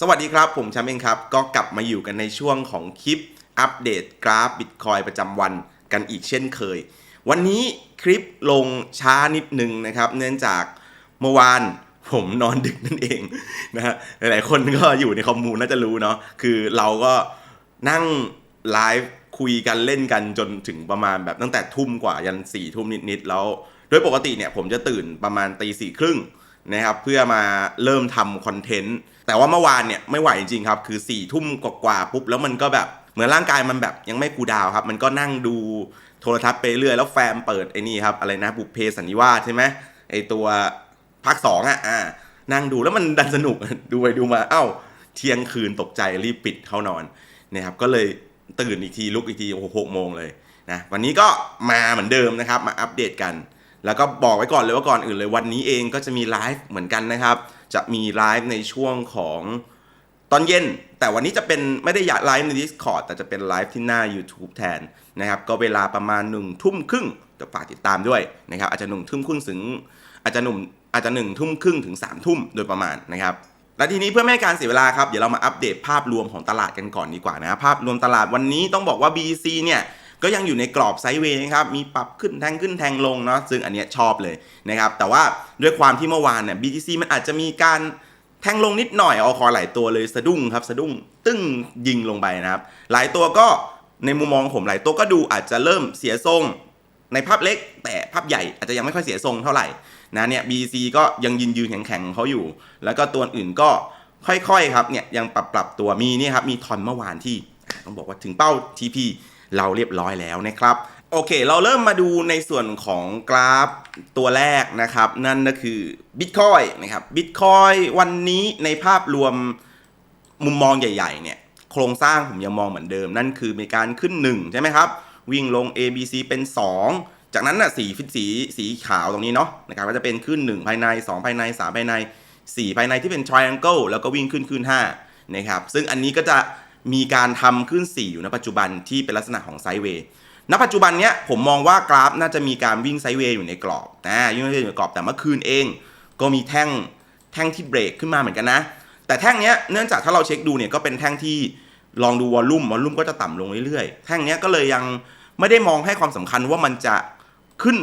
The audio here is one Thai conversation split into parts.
สวัสดีครับ ผมแชมป์เองครับ ก็กลับมาอยู่กันในช่วงของคลิปอัปเดตกราฟบิตคอยประจำวันกันอีกเช่นเคย วันนี้คลิปลงช้านิดนึงนะครับ เนื่องจากเมื่อวานผมนอนดึกนั่นเองนะฮะหลายๆคนก็อยู่ในคอมมูนน่าจะรู้เนาะคือเราก็นั่งไลฟ์คุยกันเล่นกันจนถึงประมาณแบบตั้งแต่ทุ่มกว่ายันสี่ทุ่มนิดๆแล้ว โดยปกติเนี่ยผมจะตื่นประมาณตีสี่ครึ่งนะครับเพื่อมาเริ่มทำคอนเทนต์ แต่ว่าเมื่อวานเนี่ยไม่ไหวจริงๆครับ คือ4ี่ทุ่มกว่าๆปุ๊บแล้วมันก็แบบเหมือนร่างกายมันแบบยังไม่คูดาวครับ มันก็นั่งดูโทรทัศน์ไปเรื่อยแล้วแฟมเปิดไอ้นี่ครับอะไรนะบุพเพสันนิวาสใช่ไหมไอตัวภาคสองอะอ่านั่งดูแล้วมันดันสนุก ดูไปดูมาเอ้า เที่ยงคืนตกใจรีบปิดเข้านอนนะครับก็เลยตื่นอีกทีลุกอีกทีโอ้โหหกโมงเลยนะวันนี้ก็มาเหมือนเดิมนะครับมาอัปเดตกัน แล้วก็บอกไว้ก่อนเลยว่าก่อนอื่นเลยวันนี้เองก็จะมีไลฟ์เหมือนกันนะครับ จะมีไลฟ์ในช่วงของตอนเย็น แต่วันนี้จะเป็นไม่ได้อยากไลฟ์ใน Discord แต่จะเป็นไลฟ์ที่หน้า YouTube แทนนะครับ ก็เวลาประมาณหนึ่งทุ่มครึ่งจะฝากติดตามด้วยนะครับ อาจจะหนึ่งทุ่มครึ่งถึง อาจจะหนุ่มอาจจะหนึ่งทุ่มครึ่งถึงสามทุ่มโดยประมาณนะครับและทีนี้เพื่อไม่ให้การเสียเวลาครับ เดี๋ยวเรามาอัปเดตภาพรวมของตลาดกันก่อนดีกว่านะครับภาพรวมตลาดวันนี้ต้องบอกว่า BC เนี่ย ก็ยังอยู่ในกรอบไซด์เวย์นะครับ มีปรับขึ้นแทงขึ้นแทงลงเนาะ ซึ่งอันเนี้ยชอบเลยนะครับ แต่ว่าด้วยความที่เมื่อวานเนี่ย BTC มันอาจจะมีการแทงลงนิดหน่อย เอาคอหลายตัวเลยสะดุ้งครับ สะดุ้งตึ้งยิงลงไปนะครับ หลายตัวก็ในมุมมองผมหลายตัวก็ดูอาจจะเริ่มเสียทรงในภาพเล็ก แต่ภาพใหญ่อาจจะยังไม่ค่อยเสียทรงเท่าไหร่นะเนี่ย BC ก็ยังยืนยืนแข็งๆของเขาอยู่ แล้วก็ตัวอื่นก็ค่อยๆครับเนี่ยยังปรับปรับตัวมีเนี่ยครับมีทอนเมื่อวานที่ต้องบอกว่าถึงเป้า TP เราเรียบร้อยแล้วนะครับโอเค เราเริ่มมาดูในส่วนของกราฟตัวแรกนะครับ นั่นก็คือ Bitcoin นะครับ Bitcoin วันนี้ในภาพรวมมุมมองใหญ่ ๆ เนี่ย โครงสร้างผมยังมองเหมือนเดิม นั่นคือมีการขึ้น 1 ใช่ไหมครับ วิ่งลง A B C เป็น 2 จากนั้นน่ะสีสีสีขาวตรงนี้เนาะนะครับก็จะเป็นขึ้น 1 ภายใน 2 ภายใน 3 ภายใน 4 ภายในที่เป็น triangle แล้วก็วิ่งขึ้นขึ้น5นะครับซึ่งอันนี้ก็จะ มีการทำขึ้น4อยู่ในปัจจุบันที่เป็นลักษณะของไซด์เวย์ณปัจจุบันเนี้ยผมมองว่ากราฟน่าจะมีการวิ่งไซด์เวย์อยู่ในกรอบนะวิ่งไซด์เวย์อยู่ในกรอบแต่เมื่อคืนเอง ก็มีแท่งแท่งที่เบรกขึ้นมาเหมือนกันนะ แต่แท่งเนี้ยเนื่องจากถ้าเราเช็คดูเนี่ยก็เป็นแท่งที่ลองดูวอลลุ่มวอลลุ่มก็จะต่ำลงเรื่อยๆ แท่งเนี้ยก็เลยยังไม่ได้มองให้ความสำคัญว่ามันจะขึ้น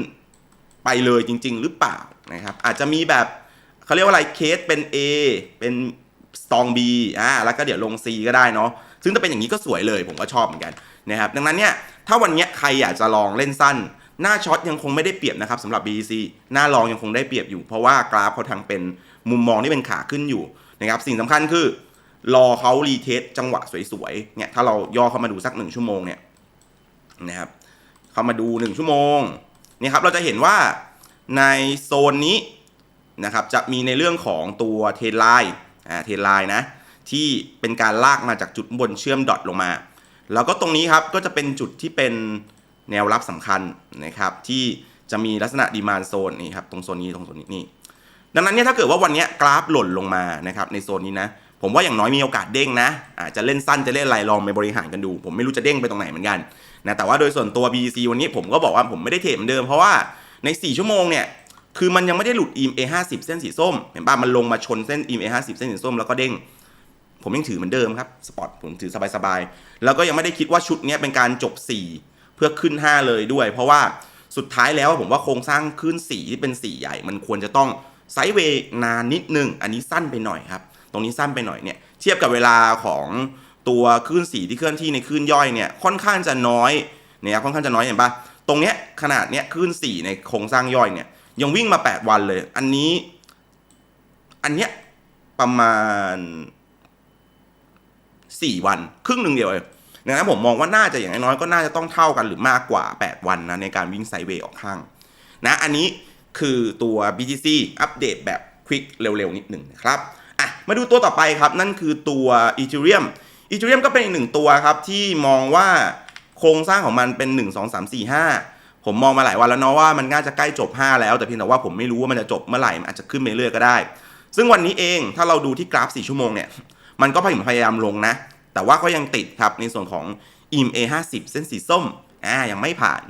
ไปเลยจริง ๆ หรือเปล่านะครับอาจจะมีแบบเขาเรียกว่าอะไรเคสเป็น A เป็นสตอง B อ่าแล้วก็เดี๋ยวลง C ก็ได้เนาะ ซึ่งถ้าเป็นอย่างนี้ก็สวยเลยผมก็ชอบเหมือนกันนะครับดังนั้นเนี่ยถ้าวันนี้ใครอยากจะลองเล่นสั้น หน้าช็อตยังคงไม่ได้เปรียบนะครับสำหรับ BTC หน้าลองยังคงได้เปรียบอยู่ เพราะว่ากราฟเขาทางเป็นมุมมองที่เป็นขาขึ้นอยู่นะครับสิ่งสำคัญคือ รอเขารีเทสจังหวะสวยๆเนี่ยถ้าเราย่อเข้ามาดูสักหนึ่งชั่วโมงเนี่ยนะครับเข้ามาดูหนึ่งชั่วโมงนี่ครับเราจะเห็นว่าในโซนนี้นะครับจะมีในเรื่องของตัวเทรนไลน์อ่าเทรนไลน์นะ ที่เป็นการลากมาจากจุดบนเชื่อมดอทลงมา แล้วก็ตรงนี้ครับก็จะเป็นจุดที่เป็นแนวรับสำคัญนะครับที่จะมีลักษณะดีมานโซนนี่ครับตรงโซนนี้ตรงโซนนี้นี่ดังนั้นเนี่ยถ้าเกิดว่าวันนี้กราฟหล่นลงมานะครับในโซนนี้นะผมว่าอย่างน้อยมีโอกาสเด้งนะอาจจะเล่นสั้นจะเล่นอะไรลองไปบริหารกันดู ผมไม่รู้จะเด้งไปตรงไหนเหมือนกันนะแต่ว่าโดยส่วนตัว BC วันนี้ผมก็บอกว่าผมไม่ได้เทรดเหมือนเดิมเพราะว่าใน 4 ชั่วโมงเนี่ยคือมันยังไม่ได้หลุด EM A50 เส้นสีส้ม เห็นป่ะมันลงมาชนเส้น EM A50 เส้นสีส้มแล้วก็เด้ง ผมยังถือเหมือนเดิมครับสปอร์ตผมถือสบายๆแล้วก็ยังไม่ได้คิดว่าชุดนี้เป็นการจบ 4 เพื่อขึ้น 5 เลยด้วย เพราะว่าสุดท้ายแล้วผมว่าโครงสร้างขึ้น 4 ที่เป็น 4 ใหญ่ มันควรจะต้องไซด์เวย์นานนิดนึง อันนี้สั้นไปหน่อยครับ ตรงนี้สั้นไปหน่อยเนี่ยเทียบกับเวลาของตัวคลื่นสีที่เคลื่อนที่ในคลื่นย่อยเนี่ยค่อนข้างจะน้อยเนี่ยค่อนข้างจะน้อยเห็นปะตรงเนี้ยขนาดเนี้ยคลื่นสีในโครงสร้างย่อยเนี่ยยังวิ่งมา 8 วันเลย อันนี้ อันเนี้ยประมาณ 4 วัน ครึ่งหนึ่งเดียวเองดังนั้นผมมองว่าน่าจะอย่างน้อยก็น่าจะต้องเท่ากันหรือมากกว่า 8 วันนะในการวิ่งไซเวย์ออกข้างนะอันนี้คือตัว BTC อัปเดตแบบควิกเร็วๆ นิดหนึ่งนะครับอะมาดูตัวต่อไปครับ นั่นคือตัว Ethereum Ethereum ก็เป็นอีกหนึ่งตัวครับ ที่มองว่าโครงสร้างของมันเป็น 1 2 3 4 5 ผมมองมาหลายวันแล้วเนาะว่ามันน่าจะใกล้จบ 5 แล้วแต่เพียงแต่ว่าผมไม่รู้ว่ามันจะจบเมื่อไหร่มันอาจจะขึ้นไปเรื่อยก็ได้ ซึ่งวันนี้เองถ้าเราดูที่กราฟ 4 ชั่วโมงเนี่ย มันก็พยายามลงนะ แต่ว่าก็ยังติดครับในส่วนของ EM A50 เส้นสีส้มอ่ายังไม่ผ่าน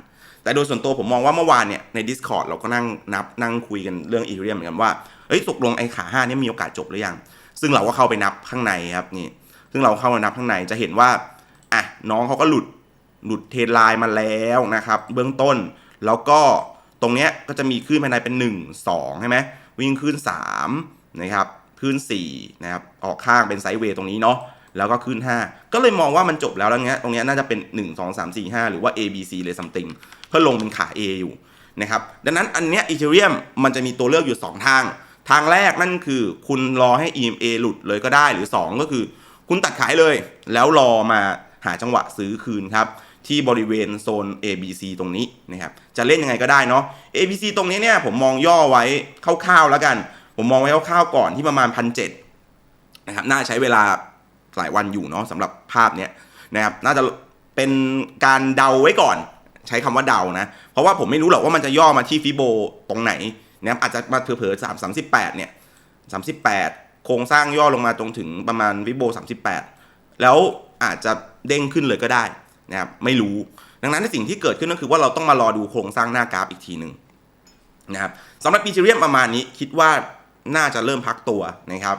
แต่โดยส่วนตัวผมมองว่าเมื่อวานเนี่ยใน Discord เราก็นั่งนับนั่งคุยกันเรื่อง Ethereum เหมือนกันว่าเอ้ยตกลงไอ้ขา5เนี่ยมีโอกาสจบหรือยัง ซึ่งเราก็เข้าไปนับข้างในครับนี่ ซึ่งเราเข้ามานับข้างในจะเห็นว่าอะน้องเขาก็หลุดหลุดเทรนไลน์มาแล้วนะครับ เบื้องต้นแล้วก็ตรงเนี้ยก็จะมีขึ้นภายในเป็น 1 2ใช่ไหมวิ่งขึ้น3นะครับ ขึ้น4นะครับออกข้างเป็นไซด์เวย์ตรงนี้เนาะแล้วก็ขึ้น 5 ก็เลยมองว่ามันจบแล้วแล้วเงี้ยตรงเนี้ยน่าจะเป็น 1 2 3 4 5 หรือว่า A B C เลย something เพื่อลงเป็นขา A อยู่นะครับดังนั้นอันเนี้ยอีเทเรียมมันจะมีตัวเลือกอยู่ 2 ทาง ทางแรกนั่นคือคุณรอให้ EMA หลุดเลยก็ได้หรือ 2 ก็คือ คุณตัดขายเลย แล้วรอมาหาจังหวะซื้อคืนครับที่บริเวณโซน ABC ตรงนี้นะครับจะเล่นยังไงก็ได้เนาะ ABC ตรงนี้เนี่ยผมมองย่อไว้คร่าวๆแล้วกัน ผมมองไว้คร่าวๆก่อนที่ประมาณพันเนะครับน่าใช้เวลาหลายวันอยู่เนาะสำหรับภาพเนี้ยนะครับน่าจะเป็นการเดาไว้ก่อน ใช้คำว่าเดานะ เพราะว่าผมไม่รู้หรอกว่ามันจะย่อมาที่ฟิโบตรงไหนนะครับอาจจะมาเผลอๆสามสามสิบแปดเนี่ยสามสิบแปดโครงสร้างย่อลงมาตรงถึงประมาณฟิโบสามสิบแปดแล้วอาจจะเด้งขึ้นเลยก็ได้นะครับไม่รู้ ดังนั้นในสิ่งที่เกิดขึ้นก็คือว่าเราต้องมารอดูโครงสร้างหน้ากราฟอีกทีหนึ่งนะครับสำหรับอีเทเรียมประมาณนี้คิดว่า น่าจะเริ่มพักตัวนะครับ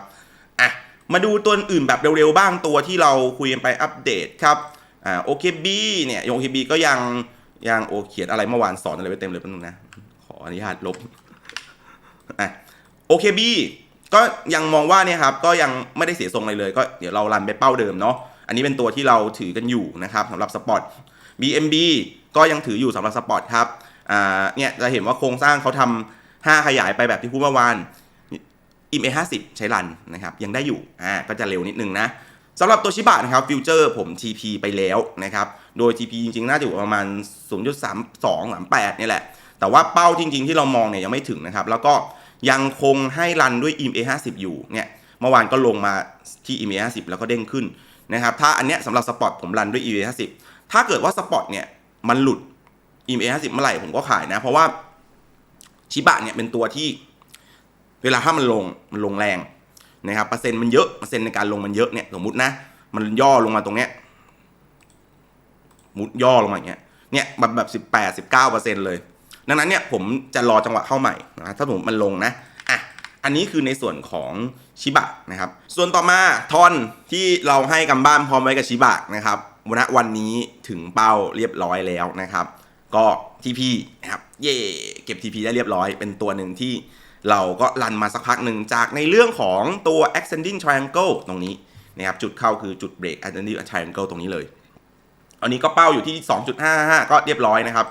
อะมาดูตัวอื่นแบบเร็วๆบ้างตัวที่เราคุยกันไปอัปเดตครับอ่าโอเคบีเนี่ยโอเคบีก็ยังยังโอเขียนอะไรเมื่อวานสอนอะไรไปเต็มเลยแป๊บนึงนะ ขออนุญาตลบอะโอเคบีก็ยังมองว่าเนี่ยครับก็ยังไม่ได้เสียทรงอะไรเลย ก็เดี๋ยวเรารันไปเป้าเดิมเนาะอันนี้เป็นตัวที่เราถือกันอยู่นะครับสำหรับสปอร์ต BMB ก็ยังถืออยู่สำหรับสปอร์ตครับอ่าเนี่ยจะเห็นว่าโครงสร้างเขาทำ5ขยายไปแบบที่พูดเมื่อวาน อิมเอห้าสิบใช้รันนะครับยังได้อยู่อ่าก็จะเร็วนิดนึงนะสำหรับตัวชิบะนะครับฟิวเจอร์ผม TP ไปแล้วนะครับโดย TP จริงๆ น่าจะอยู่ประมาณ 0.32 38นี่แหละ แต่ว่าเป้าจริง ๆ ที่เรามองเนี่ยยังไม่ถึงนะครับ แล้วก็ยังคงให้รันด้วย IM A50 อยู่เนี่ยเมื่อวานก็ลงมาที่ IM A50 แล้วก็เด้งขึ้นนะครับถ้าอันเนี้ยสำหรับสปอร์ตผมรันด้วย IM A50 ถ้าเกิดว่าสปอร์ตเนี่ยมันหลุด IM A50 เมื่อไหร่ผมก็ขายนะ เพราะว่าชิบะเนี่ยเป็นตัวที่ เวลาถ้ามันลงมันลงแรงนะครับเปอร์เซ็นต์มันเยอะเปอร์เซ็นต์ในการลงมันเยอะเนี่ยสมมตินะ มันย่อลงมาตรงเนี้ยมุดย่อลงมาอย่างเงี้ยเนี่ยแบบแบบสิบแปดสิบเก้าเปอร์เซ็นต์เลย ดังนั้นเนี่ยผมจะรอจังหวะเข้าใหม่นะถ้าผมมันลงนะอะอันนี้คือในส่วนของชิบะนะครับ ส่วนต่อมาทอนที่เราให้กำบ้านพร้อมไว้กับชิบะนะครับณวันนี้ถึงเป้าเรียบร้อยแล้วนะครับ ก็ทีพีนะครับเย่เก็บ TP ได้เรียบร้อย เป็นตัวหนึ่งที่ เราก็รันมาสักพักหนึ่งจากในเรื่องของตัว ascending triangle ตรงนี้นะครับจุดเข้าคือจุดเบรก ascending triangle ตรงนี้เลย อันนี้ก็เป้าอยู่ที่ 2.55 ก็เรียบร้อยนะครับ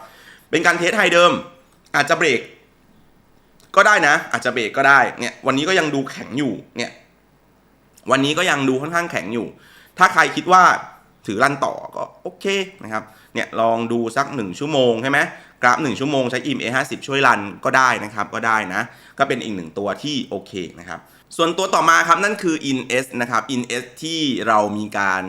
เป็นการเทสไฮเดิม อาจจะเบรกก็ได้นะ อาจจะเบรกก็ได้เนี่ยวันนี้ก็ยังดูแข็งอยู่เนี่ยวันนี้ก็ยังดูค่อนข้างแข็งอยู่ ถ้าใครคิดว่าถือรันต่อก็โอเคนะครับเนี่ยลองดูสัก 1 ชั่วโมงใช่ไหม กราฟ 1 ชั่วโมงใช้ IM A50 ช่วยรันก็ได้นะครับ ก็ได้นะ ก็เป็นอีกหนึ่งตัวที่โอเคนะครับ ส่วนตัวต่อมาครับ นั่นคือ INS นะครับ INS ที่เรามีการ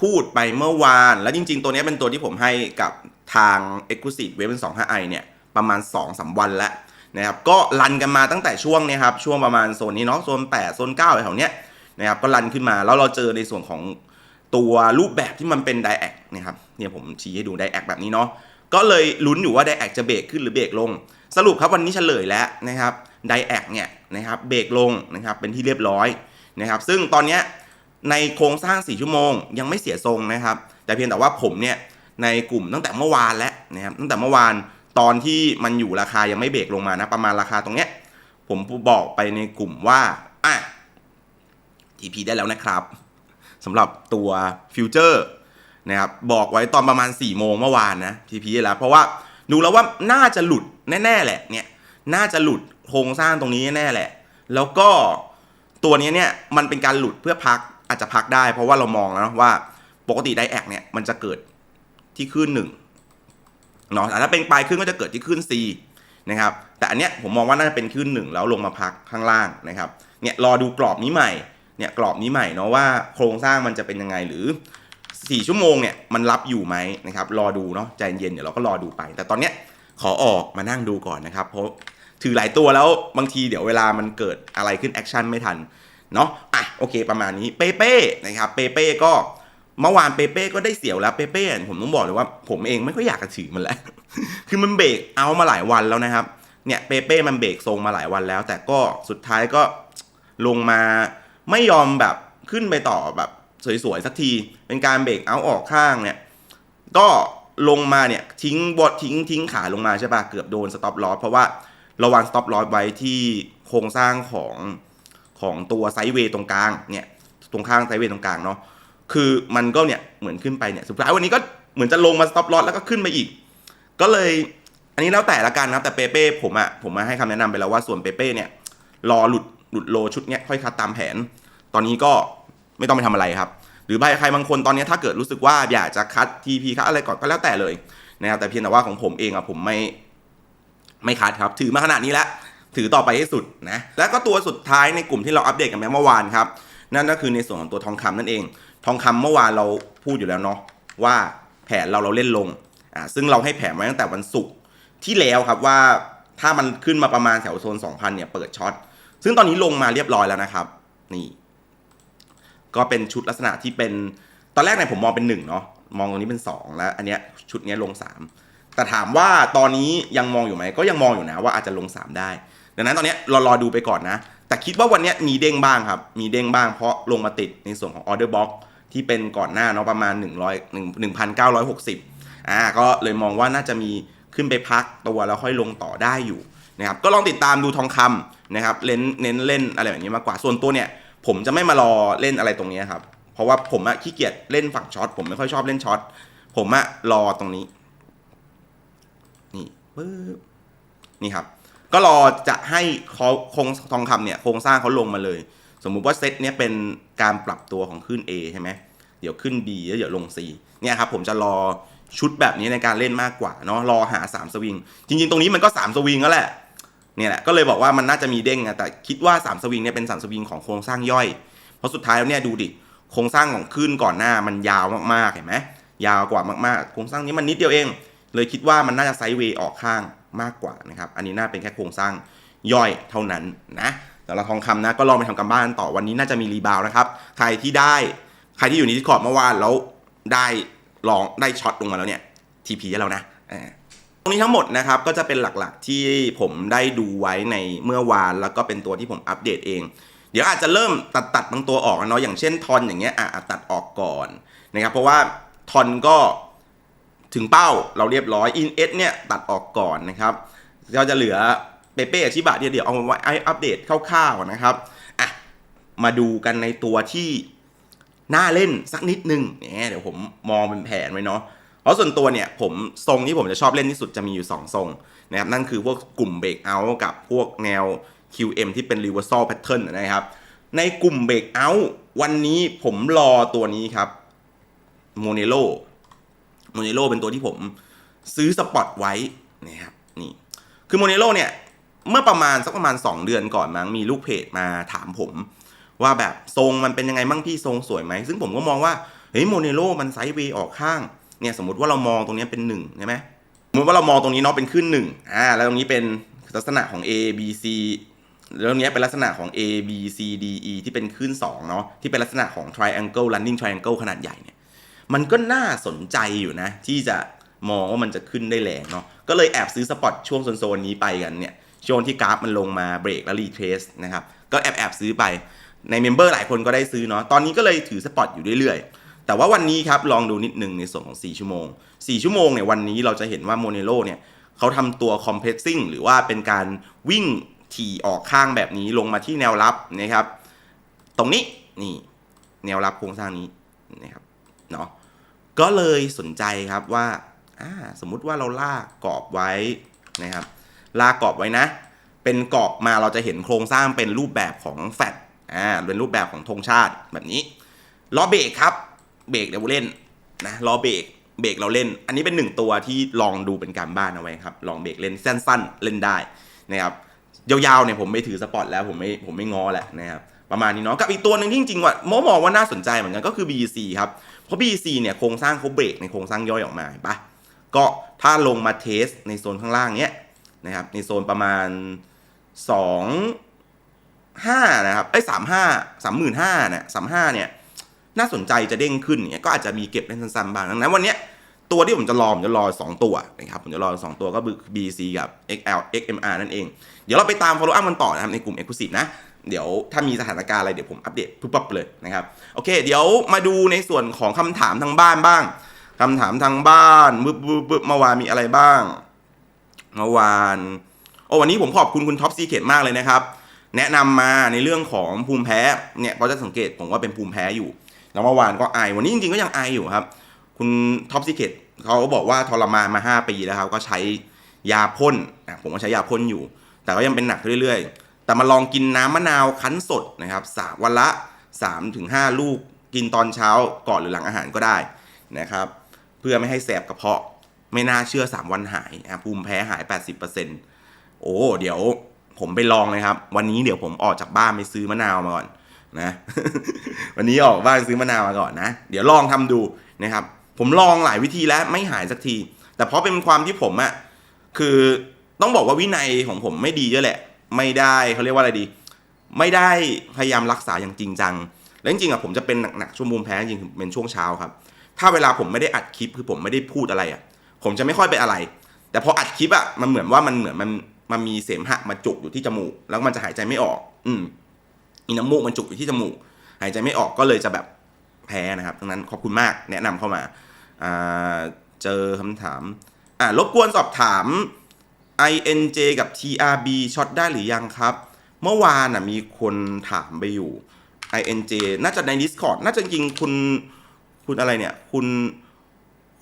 พูดไปเมื่อวาน แล้วจริง ๆ ตัวนี้เป็นตัวที่ผมให้กับทาง Exclusive Web 25i เนี่ย ประมาณ 2-3 วันแล้วนะครับ ก็รันกันมาตั้งแต่ช่วงนี้ครับ ช่วงประมาณโซนนี้เนาะ โซน 8 โซน9แถวเนี้ยนะครับ ก็รันขึ้นมา แล้วเราเจอในส่วนของตัวรูปแบบที่มันเป็นไดแอกนะครับ เนี่ยผมชี้ให้ดูไดแอกแบบนี้เนาะ ก็เลยลุ้นอยู่ว่าไดแอกจะเบรกขึ้นหรือเบรกลง สรุปครับวันนี้เฉลยแล้วนะครับไดแอกเนี่ยนะครับเบรกลงนะครับเป็นที่เรียบร้อยนะครับ ซึ่งตอนนี้ในโครงสร้าง 4 ชั่วโมง ยังไม่เสียทรงนะครับ แต่เพียงแต่ว่าผมเนี่ยในกลุ่มตั้งแต่เมื่อวานแล้วนะครับตั้งแต่เมื่อวานตอนที่มันอยู่ราคายังไม่เบรกลงมานะประมาณราคาตรงเนี้ยผมบอกไปในกลุ่มว่าอะ TP ได้แล้วนะครับสำหรับตัวฟิวเจอร์ นะครับบอกไว้ตอนประมาณ4โมงเมื่อวานนะ TP ได้แล้ว เพราะว่าดูแล้วว่าน่าจะหลุดแน่ๆแหละเนี่ยน่าจะหลุดโครงสร้างตรงนี้แน่แหละ แล้วก็ตัวนี้เนี่ยมันเป็นการหลุดเพื่อพักอาจจะพักได้ เพราะว่าเรามองแล้วว่าปกติไดแอกเนี่ยมันจะเกิดที่ขึ้นหนึ่งเนาะถ้าเป็นปลายขึ้นก็จะเกิดที่ขึ้น C นะครับแต่อันเนี้ยผมมองว่าน่าจะเป็นขึ้นหนึ่งแล้วลงมาพักข้างล่างนะครับเนี่ยรอดูกรอบนี้ใหม่เนี่ยกรอบนี้ใหม่เนาะว่าโครงสร้างมันจะเป็นยังไงหรือ 4ชั่วโมงเนี่ยมันรับอยู่ไหมนะครับรอดูเนาะใจเย็นเดี๋ยวเราก็รอดูไป แต่ตอนเนี้ยขอออกมานั่งดูก่อนนะครับ เพราะถือหลายตัวแล้วบางทีเดี๋ยวเวลามันเกิดอะไรขึ้นแอคชั่นไม่ทันเนาะอะโอเคประมาณนี้เปเป้นะครับเปเป้ก็เมื่อวานเปเป้ก็ได้เสียวแล้วเปเป้ผมต้องบอกเลยว่าผมเองไม่ค่อยอยากจะถือมันแล้ว คือมันเบรกเอามาหลายวันแล้วนะครับ เนี่ยเปเป้มันเบรกทรงมาหลายวันแล้ว แต่ก็สุดท้ายก็ลงมาไม่ยอมแบบขึ้นไปต่อแบบ สวยๆสักที เป็นการเบรกเอาออกข้างเนี่ย ก็ลงมาเนี่ยทิ้งบอดทิ้งทิ้งขาลงมาใช่ปะเกือบโดนสต็อปลอสเพราะว่าเราวางสต็อปลอสไว้ที่โครงสร้างของของตัวไซด์เวย์ตรงกลางเนี่ยตรงข้างไซด์เวย์ตรงกลางเนาะคือมันก็เนี่ยเหมือนขึ้นไปเนี่ยสุดท้ายวันนี้ก็เหมือนจะลงมาสต็อปลอสแล้วก็ขึ้นไปอีก ก็เลยอันนี้แล้วแต่ละกันนะครับแต่เปเป้ผมอะผมมาให้คำแนะนำไปแล้วว่าส่วนเปเป้เนี่ยรอหลุดหลุดโลชุดเนี้ยค่อยคัดตามแผน ตอนนี้ก็ ไม่ต้องไปทำอะไรครับ หรือใครบางคนตอนนี้ถ้าเกิดรู้สึกว่าอยากจะคัด TP คัดอะไรก่อนก็แล้วแต่เลยนะครับแต่เพียงแต่ว่าของผมเองอะผมไม่ไม่คัดครับ ถือมาขนาดนี้แล้วถือต่อไปให้สุดนะแล้วก็ตัวสุดท้ายในกลุ่มที่เราอัปเดตกันไปเมื่อวานครับ นั่นก็คือในส่วนของตัวทองคำนั่นเอง ทองคำเมื่อวานเราพูดอยู่แล้วเนาะว่าแผนเราเราเล่นลงอ่าซึ่งเราให้แผนไว้ตั้งแต่วันศุกร์ที่แล้วครับว่าถ้ามันขึ้นมาประมาณแถวโซน 2,000 เนี่ยเปิดช็อต ซึ่งตอนนี้ลงมาเรียบร้อยแล้วนะครับ นี่ ก็เป็นชุดลักษณะที่เป็น ตอนแรกเนี่ยผมมองเป็นหนึ่งเนาะมองตรงนี้เป็นสองแล้ว อันเนี้ยชุดเนี้ยลงสามแต่ถามว่าตอนนี้ยังมองอยู่ไหมก็ยังมองอยู่นะว่าอาจจะลงสามได้ ดังนั้นตอนเนี้ยเรารอดูไปก่อนนะ แต่คิดว่าวันเนี้ยมีเด้งบ้างครับ มีเด้งบ้างเพราะลงมาติดในส่วนของออเดอร์บ็อกที่เป็นก่อนหน้าเนาะประมาณ 1 0 0 1,960อ่าก็เลยมองว่าน่าจะมีขึ้นไปพักตัวแล้วค่อยลงต่อได้อยู่นะครับก็ลองติดตามดูทองคำนะครับเน้นเน้นเล่นอะไรแบบนี้มากกว่าส่วนตัวเนี่ย ผมจะไม่มารอเล่นอะไรตรงนี้ครับ เพราะว่าผมอะขี้เกียจเล่นฝั่งช็อตผมไม่ค่อยชอบเล่นช็อตผมอะรอตรงนี้ นี่ปึ๊บนี่ครับ ก็รอจะให้เขาโคงทองคำเนี่ยโครงสร้างเขาลงมาเลย สมมุติว่าเซตเนี้ยเป็นการปรับตัวของขึ้น A ใช่ไหมเดี๋ยวขึ้น B แล้วเดี๋ยวลง C เนี่ยครับ ผมจะรอชุดแบบนี้ในการเล่นมากกว่าเนาะรอหา 3 สวิง จริง ๆ ตรงนี้มันก็ 3 สวิงแล้วแหละ เนี่ยแหละก็เลยบอกว่ามันน่าจะมีเด้งอะแต่คิดว่า3สวิงเนี่ยเป็น3สวิงของโครงสร้างย่อย เพราะสุดท้ายแล้วเนี่ยดูดิโครงสร้างของขึ้นก่อนหน้ามันยาวมากๆเห็นไหมยาวกว่ามากๆ โครงสร้างนี้มันนิดเดียวเอง เลยคิดว่ามันน่าจะไซด์เวย์ออกข้างมากกว่านะครับอันนี้น่าเป็นแค่โครงสร้างย่อยเท่านั้นนะแต่เราทองคำนะก็ลองไปทำกันบ้านต่อวันนี้น่าจะมีรีบาวด์นะครับใครที่ได้ใครที่อยู่ในที่ขอบเมื่อวานแล้วได้ลองได้ช็อตลงมาแล้วเนี่ย TP ให้เรานะ ตรงนี้ทั้งหมดนะครับก็จะเป็นหลักๆที่ผมได้ดูไว้ในเมื่อวานแล้วก็เป็นตัวที่ผมอัปเดตเอง เดี๋ยวอาจจะเริ่มตัดตัดบางตัวออกนะเนาะอย่างเช่นทอนอย่างเงี้ยอะตัดออกก่อนนะครับเพราะว่าทอนก็ถึงเป้าเราเรียบร้อยอินเอสเนี่ยตัดออกก่อนนะครับเราจะเหลือเปเป้อชิบะเดี๋ยวเดี๋ยวเอามาไว้อัปเดตคร่าวๆนะครับอะมาดูกันในตัวที่น่าเล่นสักนิดนึงเนี่ยเดี๋ยวผมมองเป็นแผนไว้เนาะ เพราะส่วนตัวเนี่ยผมทรงที่ผมจะชอบเล่นที่สุดจะมีอยู่ 2 ทรงนะครับนั่นคือพวกกลุ่มเบรกเอาท์กับพวกแนว QM ที่เป็น reversal pattern นะครับ ในกลุ่มเบรกเอาท์วันนี้ผมรอตัวนี้ครับโมเนโลโมเนโลเป็นตัวที่ผมซื้อสปอตไว้นะครับนี่คือโมเนโลเนี่ยเมื่อประมาณสักประมาณ 2 เดือนก่อนมั้งมีลูกเพจมาถามผม ว่าแบบทรงมันเป็นยังไงบ้างพี่ทรงสวยไหม ซึ่งผมก็มองว่าเฮ้ยโมเนโลมันไซด์เวย์ออกข้าง เนี่ยสมมติว่าเรามองตรงนี้เป็น1ใช่ไหมสมมติว่าเรามองตรงนี้เนาะเป็นขึ้น1อ่าแล้วตรงนี้เป็นลักษณะของ A B C แล้วตรงนี้เป็นลักษณะของ A B C D E ที่เป็นขึ้น2เนาะที่เป็นลักษณะของ triangle running triangle ขนาดใหญ่เนี่ยมันก็น่าสนใจอยู่นะ ที่จะมองว่ามันจะขึ้นได้แรงเนาะก็เลยแอบซื้อสปอตช่วงโซนนี้ไปกันเนี่ยช่วงที่กราฟมันลงมาเบรกแล้วรีเทสนะครับก็แอบแอบซื้อไปในเมมเบอร์หลายคนก็ได้ซื้อเนาะตอนนี้ก็เลยถือสปอตอยู่เรื่อยๆ แต่ว่าวันนี้ครับลองดูนิดนึงในส่วนของ 4 ชั่วโมง 4 ชั่วโมงเนี่ยวันนี้เราจะเห็นว่าโมเนโลเนี่ยเขาทำตัวคอมเพ s ซิ่งหรือว่าเป็นการวิ่งถี่ออกข้างแบบนี้ลงมาที่แนวรับนะครับ ตรงนี้นี่แนวรับโครงสร้างนี้นะครับเนาะก็เลยสนใจครับว่าอ่าสมมุติว่าเราลากกรอบไว้นะครับ ลากกรอบไว้นะ เป็นกรอบมาเราจะเห็นโครงสร้างเป็นรูปแบบของแฟดอ่าเป็นรูปแบบของธงชาติแบบนี้ล้อเบรกครับ เบรกเดี๋ยวเล่นนะล้อเบรกเบรกเราเล่น อันนี้เป็นหนึ่งตัวที่ลองดูเป็นการบ้านเอาไว้ครับ ลองเบรกเล่นสั้นๆเล่นได้นะครับยาวๆเนี่ยผมไม่ถือสปอตแล้วผมไม่ผมไม่ง้อแหละนะครับประมาณนี้เนาะกับอีกตัวหนึ่งที่จริงๆว่าโมมองว่าน่าสนใจเหมือนกันก็คือ BC ครับ เพราะ BC เนี่ยโครงสร้างเขาเบรกในโครงสร้างย่อยออกมาปะก็ถ้าลงมาเทสในโซนข้างล่างเนี้ยนะครับในโซนประมาณ 2 5นะครับไอ้สามห้าสามหมื่นห้าเนี่ยสามห้าเนี่ย น่าสนใจจะเด้งขึ้นเนี่ยก็อาจจะมีเก็บเล่นสั้นๆบ้างดังนั้นวันเนี้ยตัวที่ผมจะรอผมจะรอ 2 ตัวนะครับผมจะรอ 2 ตัวก็คือ BC กับ XL XMR นั่นเอง เดี๋ยวเราไปตาม follow up กันต่อนะครับในกลุ่ม Exclusive นะเดี๋ยวถ้ามีสถานการณ์อะไรเดี๋ยวผมอัปเดตปุ๊บปั๊บเลยนะครับโอเค เดี๋ยวมาดูในส่วนของคำถามทางบ้านบ้างคำถามทางบ้านบึ๊บบึ๊บเมื่อวานมีอะไรบ้างเมื่อวานโอ้วันนี้ผมขอบคุณคุณท็อปซีเคทมากเลยนะครับ แนะนำมาในเรื่องของภูมิแพ้เนี่ยเพราะจะสังเกตผมว่าเป็นภูมิแพ้อยู่ แล้วเมื่อวานก็ไอวันนี้จริงๆก็ยังไออยู่ครับ คุณท็อปซีเคทเขาบอกว่าทรมานมา 5 ปีแล้วครับ ก็ใช้ยาพ่นอะผมก็ใช้ยาพ่นอยู่ แต่ก็ยังเป็นหนักเรื่อยๆ แต่มาลองกินน้ำมะนาวคั้นสดนะครับสามวันละ 3-5 ลูกกินตอนเช้าก่อนหรือหลังอาหารก็ได้นะครับ เพื่อไม่ให้แสบกระเพาะไม่น่าเชื่อ 3 วันหายภูมิแพ้หาย 80%โอ้ เดี๋ยวผมไปลองเลยครับ วันนี้เดี๋ยวผมออกจากบ้านไปซื้อมะนาวมาก่อน นะ วันนี้ออกบ้านซื้อมะนาวมาก่อนนะ เดี๋ยวลองทำดูนะครับ ผมลองหลายวิธีแล้วไม่หายสักที แต่เพราะเป็นความที่ผมอะคือต้องบอกว่าวินัยของผมไม่ดีด้วยแหละ ไม่ได้เขาเรียกว่าอะไรดี ไม่ได้พยายามรักษาอย่างจริงจัง แล้วจริงๆอะผมจะเป็นหนักๆช่วงมุมแพ้จริงเป็นช่วงเช้าครับ ถ้าเวลาผมไม่ได้อัดคลิปคือผมไม่ได้พูดอะไรอะผมจะไม่ค่อยไปอะไร แต่พออัดคลิปอะมันเหมือนว่ามันเหมือนมันมันมีเสมหะมาจุกอยู่ที่จมูก แล้วมันจะหายใจไม่ออก อืม อีน้ำมูกมันจุกอยู่ที่จมูกหายใจไม่ออกก็เลยจะแบบแพ้นะครับดังนั้นขอบคุณมากแนะนำเข้ามาาเจอคำถามอ่ารบกวนสอบถาม INJ กับ TRB ช็อตได้หรือยังครับ เมื่อวานน่ะมีคนถามไปอยู่ INJ น่าจะใน Discord น่าจะจริงคุณคุณอะไรเนี่ย คุณ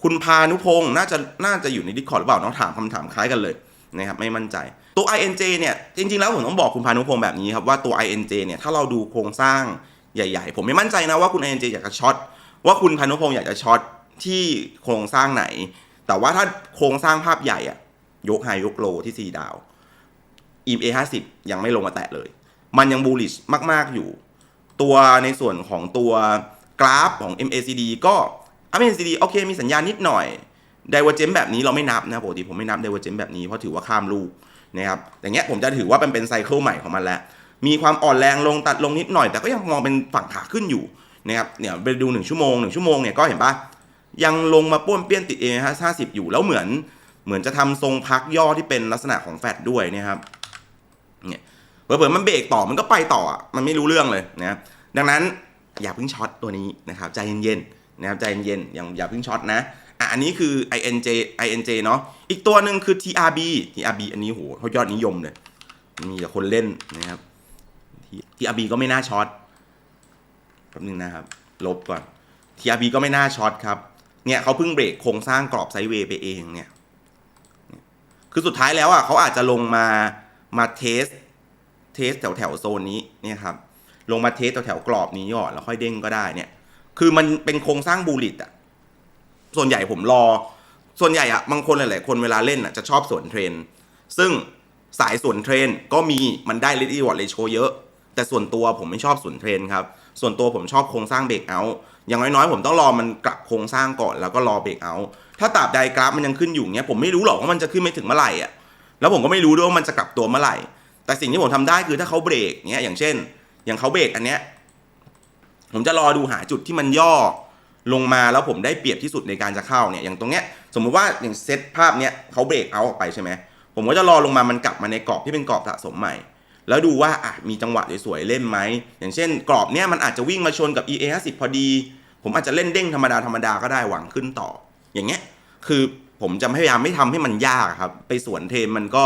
คุณพานุพงศ์น่าจะน่าจะอยู่ใน Discord หรือเปล่าน้องถามคำถามคล้ายกันเลยนะครับไม่มั่นใจ ตัว INJ เนี่ย จริง ๆ แล้วผมต้องบอกคุณพานุพงศ์แบบนี้ครับ ว่าตัว INJ เนี่ย ถ้าเราดูโครงสร้างใหญ่ ๆ ผมไม่มั่นใจนะว่าคุณ INJ อยากจะช็อตว่าคุณพานุพงศ์อยากจะช็อตที่โครงสร้างไหน แต่ว่าถ้าโครงสร้างภาพใหญ่อะยกไฮยกโลที่ 4 ดาวอีม A50 ยังไม่ลงมาแตะเลย มันยังบูลิชมาก ๆ อยู่ ตัวในส่วนของตัวกราฟของ MACD ก็ MACD โอเค มีสัญญาณนิดหน่อยไดเวอร์เจนแบบนี้เราไม่นับนะปกติผมไม่นับไดเวอร์เจนแบบนี้เพราะถือว่าข้ามลูก นะครับอย่างเงี้ยผมจะถือว่าเป็นเป็นไซเคิลใหม่ของมันแล้ว มีความอ่อนแรงลงตัดลงนิดหน่อย แต่ก็ยังมองเป็นฝั่งขาขึ้นอยู่นะครับเนี่ยไปดู 1 ชั่วโมง 1 ชั่วโมงเนี่ยก็เห็นปะยังลงมาป้วนเปี้ยนติดเอห้าสิบอยู่แล้วเหมือนเหมือนจะทำทรงพักย่อที่เป็นลักษณะของแฟดด้วยนะครับเนี่ยเผื่อๆมันเบรกต่อมันก็ไปต่อมันไม่รู้เรื่องเลยนะครับดังนั้นอย่าเพิ่งช็อตตัวนี้นะครับใจเย็นๆนะครับใจเย็นๆอย่าอย่าเพิ่งช็อตนะ อะอันนี้คือ INJ INJ เนาะอีกตัวหนึ่งคือ TRB TRB อันนี้โหเขายอดนิยมเลย มีแต่คนเล่นนะครับ TRB ก็ไม่น่าช็อตแป๊บนึงนะครับ ลบก่อน TRB ก็ไม่น่าช็อตครับ เนี่ยเขาเพิ่งเบรกโครงสร้างกรอบไซด์เวย์ไปเองเนี่ย คือสุดท้ายแล้วอะเขาอาจจะลงมามาเทส เทสแถวแถวโซนนี้เนี่ยครับ ลงมาเทสแถวแถวกรอบนี้ก่อนแล้วค่อยเด้งก็ได้เนี่ย คือมันเป็นโครงสร้างบูลิตอะ ส่วนใหญ่ผมรอ ส่วนใหญ่อะบางคนหลายๆคนเวลาเล่นอะจะชอบสวนเทรน ซึ่งสายสวนเทรนก็มีมันได้ r ร a ีวอ r เลโชเยอะ แต่ส่วนตัวผมไม่ชอบสวนเทรนครับ ส่วนตัวผมชอบโครงสร้างเบรกเอาท์อย่างน้อยๆ ผมต้องรอมันกลับโครงสร้างก่อนแล้วก็รอเบรกเอาท์ถ้าตราบใดกราฟมันยังขึ้นอยู่เนี้ยผมไม่รู้หรอกว่ามันจะขึ้นไม่ถึงเมื่อไหร่อะแล้วผมก็ไม่รู้ด้วยว่ามันจะกลับตัวเมื่อไหร่ แต่สิ่งที่ผมทำได้คือถ้าเขาเบรกเนี้ยอย่างเช่น อย่างเขาเบรกอันเนี้ยผมจะรอดูหาจุดที่มันย่อ ลงมาแล้วผมได้เปรียบที่สุดในการจะเข้าเนี่ยอย่างตรงเนี้ยสมมุติว่าอย่างเซตภาพเนี้ยเขาเบรกเอาออกไปใช่ไหมผมก็จะรอลงมามันกลับมาในกรอบที่เป็นกรอบสะสมใหม่ แล้วดูว่าอะมีจังหวะสวยๆเล่นไหมอย่างเช่น กรอบเนี้ยมันอาจจะวิ่งมาชนกับ EA 50พอดี ผมอาจจะเล่นเด้งธรรมดาธรรมดาก็ได้หวังขึ้นต่อ อย่างเงี้ยคือผมจะพยายามไม่ทำให้มันยากครับ ไปสวนเทรนมันก็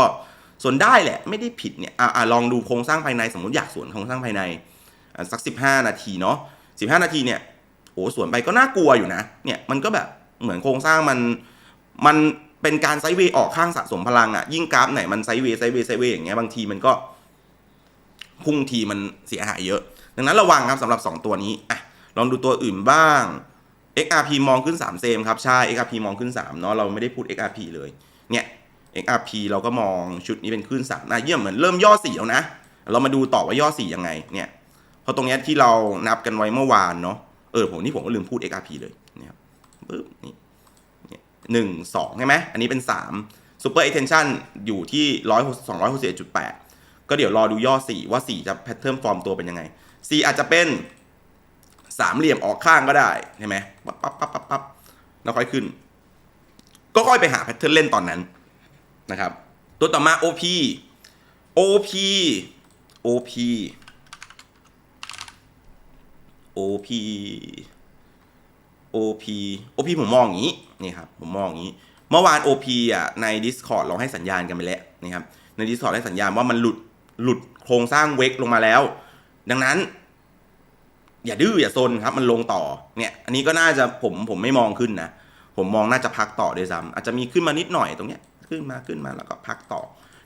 ส่วนได้แหละไม่ได้ผิดเนี่ยอะอะลองดูโครงสร้างภายในสมมติอยากสวนโครงสร้างภายในสัก 15 นาทีเนาะ15 นาทีเนี่ย โอ้สวนไปก็น่ากลัวอยู่นะ เนี่ยมันก็แบบเหมือนโครงสร้างมันมันเป็นการไซเวย์ออกข้างสะสมพลังอะยิ่งกราฟไหนมันไซเวย์ไซเวย์ไซเวย์อย่างเงี้ยบางทีมันก็พุ่งทีมันเสียหายเยอะ ดังนั้นระวังครับสำหรับ 2 ตัวนี้อะลองดูตัวอื่นบ้าง XRP มองขึ้น 3 เซมครับ ใช่ XRP มองขึ้น3เนาะเราไม่ได้พูด XRP เลยเนี่ย XRP เราก็มองชุดนี้เป็นขึ้น3นะเยี่ยมเหมือนเริ่มย่อสีแล้วนะ เรามาดูต่อว่าย่อสียังไงเนี่ยพราะตรงเนี้ยที่เรานับกันไว้เมื่อวานเนาะ เออผมนี่ผมก็ลืมพูด XRP เลยนี่ยครับปึ๊บนี่เนี่ยหนึ่งสองใช่ไหมอันนี้เป็นสาม Super Extension อยู่ที่ร้อยสองร้อยหกสิบเอ็ดจุดแปดก็เดี๋ยวรอดูย่อสี่ว่าสี่จะแพทเทิร์นฟอร์มตัวเป็นยังไงสี่อาจจะเป็นสามเหลี่ยมออกข้างก็ได้ใช่ไหมปั๊บปั๊บปั๊บปั๊บปั๊บแล้วค่อยขึ้น ก็ค่อยไปหาแพทเทิร์นเล่นตอนนั้นนะครับ ตัวต่อมา OP OP OP OP OP OP ผมมองอย่างนี้นี่ครับผมมองอย่างนี้ เมื่อวาน OP อะใน Discord เราให้สัญญาณกันไปแล้วนะครับใน Discord ให้สัญญาณว่ามันหลุดหลุดโครงสร้างเวกลงมาแล้ว ดังนั้น อย่าดื้ออย่าซนครับ มันลงต่อเนี่ย อันนี้ก็น่าจะผมผมไม่มองขึ้นนะผมมองน่าจะพักต่อด้วยซ้ำอาจจะมีขึ้นมานิดหน่อยตรงเนี้ยขึ้นมาขึ้นมาแล้วก็พักต่อ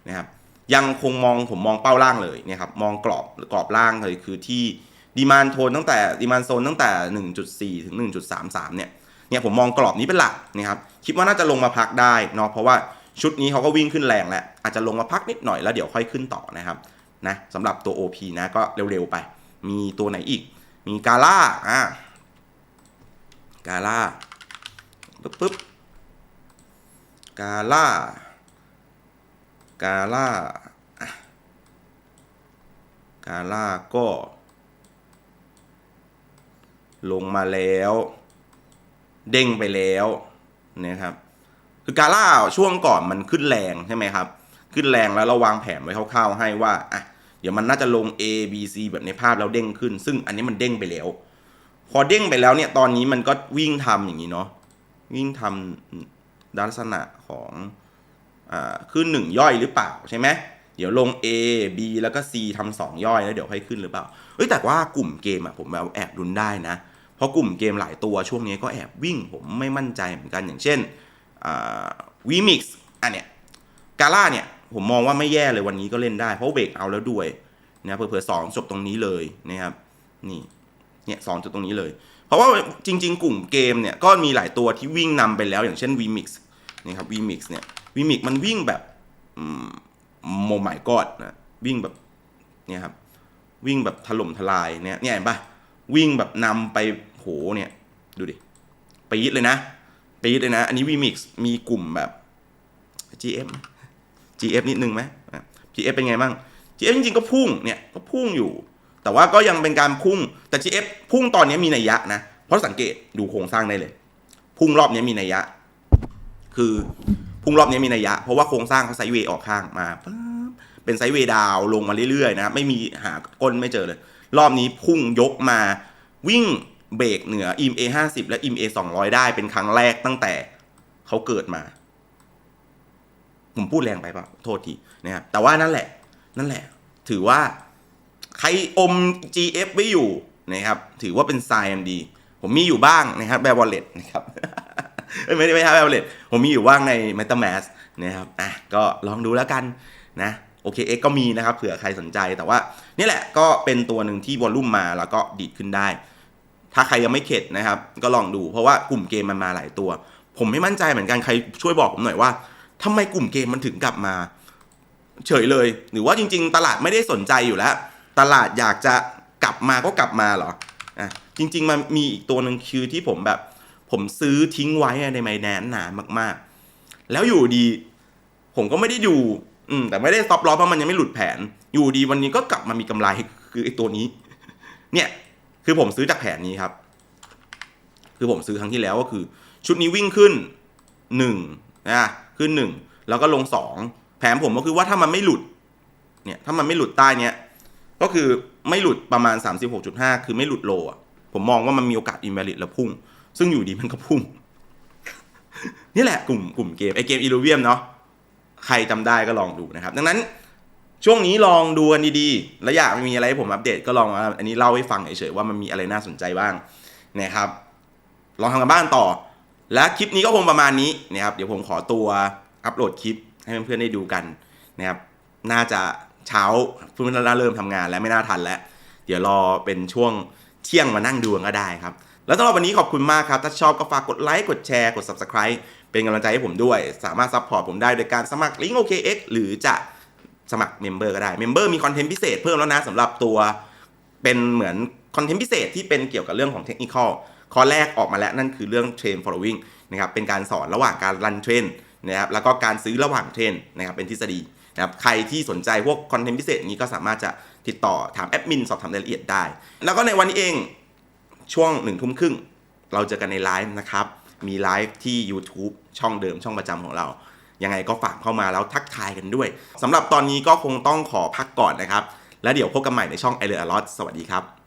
นะครับ ยังคงมองผมมองเป้าล่างเลยเนี่ยครับมองกรอบกรอบล่างเลยคือที่ ดีมานโทนตั้งแต่ดีมานโซนตั้งแต่ 1.4 ถึง 1.33 เนี่ยเนี่ยผมมองกรอบนี้เป็นหลักนะครับคิดว่าน่าจะลงมาพักได้เนาะเพราะว่าชุดนี้เขาก็วิ่งขึ้นแรงแล้วอาจจะลงมาพักนิดหน่อยแล้วเดี๋ยวค่อยขึ้นต่อนะครับนะสำหรับตัว OP นะก็เร็วๆไป มีตัวไหนอีก มีกาล่าอะกาล่าปึ๊บปึ๊บกาล่ากาล่ากาล่าก็ ลงมาแล้ว เด้งไปแล้วนะครับ คือกาล่าช่วงก่อนมันขึ้นแรงใช่ไหมครับ ขึ้นแรงแล้วเราวางแผนไว้คร่าวๆให้ว่าอะเดี๋ยวมันน่าจะลง A B C แบบในภาพแล้วเด้งขึ้น ซึ่งอันนี้มันเด้งไปแล้ว พอเด้งไปแล้วเนี่ยตอนนี้มันก็วิ่งทำอย่างนี้เนาะวิ่งทำลักษณะของอ่าขึ้นหนึ่งย่อยหรือเปล่าใช่ไหมเดี๋ยวลง A B แล้วก็ C ทำสองย่อยแล้วเดี๋ยวค่อยขึ้นหรือเปล่าเอ้ยแต่ว่ากลุ่มเกมอะผมแบบแอบรุนได้นะ เพราะกลุ่มเกมหลายตัวช่วงนี้ก็แอบวิ่งผมไม่มั่นใจเหมือนกันอย่างเช่นวีมิกซ์อันเนี้ยกาล่าเนี่ยผมมองว่าไม่แย่เลยวันนี้ก็เล่นได้เพราะเบรกเอาแล้วด้วยนะเผื่อๆสองจบตรงนี้เลยนะครับนี่เนี่ยสองจบตรงนี้เลย เพราะว่าจริง ๆ กลุ่มเกมเนี่ยก็มีหลายตัวที่วิ่งนำไปแล้วอย่างเช่น VMix นี่ครับ VMix เนี่ย VMix มันวิ่งแบบโมหมายกอดนะวิ่งแบบเนี่ยครับวิ่งแบบถล่มทลายเนี่ยเนี่ยเห็นปะวิ่งแบบนำไป โหเนี่ย ดูดิปี๊ดเลยนะปี๊ดเลยนะ อันนี้ VMix มีกลุ่มแบบ GF GF นิดนึงไหม GF เป็นไงบ้าง GF จริงๆก็พุ่งเนี่ยก็พุ่งอยู่ แต่ว่าก็ยังเป็นการพุ่งแต่ GF พุ่งตอนนี้มีนัยยะนะ เพราะสังเกตดูโครงสร้างได้เลย พุ่งรอบนี้มีนัยยะ คือพุ่งรอบนี้มีนัยยะ เพราะว่าโครงสร้างเขาไซด์เวย์ออกข้างมาเป็นไซด์เวย์ดาวลงมาเรื่อยๆนะไม่มีหาก้นไม่เจอเลย รอบนี้พุ่งยกมาวิ่ง เบรกเหนืออิม A50 และอิม A200 ได้เป็นครั้งแรกตั้งแต่เขาเกิดมา ผมพูดแรงไปปะโทษทีนะครับแต่ว่านั่นแหละ นั่นแหละ ถือว่าใครอม GF ไว้อยู่นะครับ ถือว่าเป็นไซน์ดี ผมมีอยู่บ้างนะครับแบบวอลเล็ตนะครับไม่ได้ไม่ใช่แบบวอลเล็ตผมมีอยู่บ้างใน MetaMask นะครับอะก็ลองดูแล้วกันนะโอเค X ก็มีนะครับเผื่อใครสนใจแต่ว่านี่แหละก็เป็นตัวหนึ่งที่วอลลุ่มมาแล้วก็ดีดขึ้นได้ ถ้าใครยังไม่เข็ดนะครับ ก็ลองดูเพราะว่ากลุ่มเกมมันมาหลายตัว ผมไม่มั่นใจเหมือนกันใครช่วยบอกผมหน่อยว่าทำไมกลุ่มเกมมันถึงกลับมา เฉยเลย หรือว่าจริง ๆ ตลาดไม่ได้สนใจอยู่แล้ว ตลาดอยากจะกลับมาก็กลับมาเหรออะจริง ๆ มันมีอีกตัวหนึ่งคือที่ผมแบบ ผมซื้อทิ้งไว้ในไมแนนนานมาก ๆ แล้วอยู่ดี ผมก็ไม่ได้ดู อืมแต่ไม่ได้ซอฟต์ลอเพราะมันยังไม่หลุดแผน อยู่ดีวันนี้ก็กลับมามีกำไรคือไอ้ตัวนี้ เนี่ย คือผมซื้อจากแผนนี้ครับ คือผมซื้อครั้งที่แล้วก็คือ ชุดนี้วิ่งขึ้นหนึ่งนะขึ้นหนึ่งแล้วก็ลงสองแผนผมก็คือว่าถ้ามันไม่หลุดเนี่ยถ้ามันไม่หลุดใต้เนี้ยก็คือไม่หลุดประมาณ 36.5 คือไม่หลุดโลอะผมมองว่ามันมีโอกาสอิน a วลิดแล้วพุ่ง ซึ่งอยู่ดีมันก็พุ่ง นี่แหละกลุ่มกลุ่มเกมไอเกมอีลูเวียมเนาะใครจำได้ก็ลองดูนะครับ ดังนั้น ช่วงนี้ลองดูกันดีๆ แล้วอยากมีอะไรให้ผมอัปเดตก็ลองมาอันนี้เล่าให้ฟังเฉยๆว่ามันมีอะไรน่าสนใจบ้างนะครับ ลองทำกันบ้านต่อ และคลิปนี้ก็คงประมาณนี้นะครับ เดี๋ยวผมขอตัวอัปโหลดคลิปให้เพื่อนๆได้ดูกันนะครับ น่าจะเช้าเพื่อนๆน่าเริ่มทำงานแล้วไม่น่าทันแล้ว เดี๋ยวรอเป็นช่วงเที่ยงมานั่งดูงก็ได้ครับ แล้วสำหรับวันนี้ขอบคุณมากครับ ถ้าชอบก็ฝากกดไลค์ กดแชร์ กด Subscribe เป็นกำลังใจให้ผมด้วย สามารถซัพพอร์ตผมได้โดยการสมัครลิงก์ OKX หรือจะ สมัครเมมเบอร์ก็ได้เมมเบอร์มีคอนเทนต์พิเศษเพิ่มแล้วนะสำหรับตัวเป็นเหมือนคอนเทนต์พิเศษที่เป็นเกี่ยวกับเรื่องของเทคนิคอลคอแรกออกมาแล้วนั่นคือเรื่องเทรน following นะครับเป็นการสอนระหว่างการรันเทรนนะครับแล้วก็การซื้อระหว่างเทรนนะครับเป็นทฤษฎีนะครับใครที่สนใจพวกคอนเทนต์พิเศษนี้ก็สามารถจะติดต่อถามแอดมินสอบถามรายละเอียดได้ แล้วก็ในวันนี้เองช่วงหนึ่งทุ่มครึ่งเราเจอกันในไลฟ์นะครับ มีไลฟ์ที่ YouTube ช่องเดิมช่องประจำของเรา ยังไงก็ฝากเข้ามาแล้วทักทายกันด้วยสำหรับตอนนี้ก็คงต้องขอพักก่อนนะครับ แล้วเดี๋ยวพบกันใหม่ในช่องไอเลอ r ล r สวัสดีครับ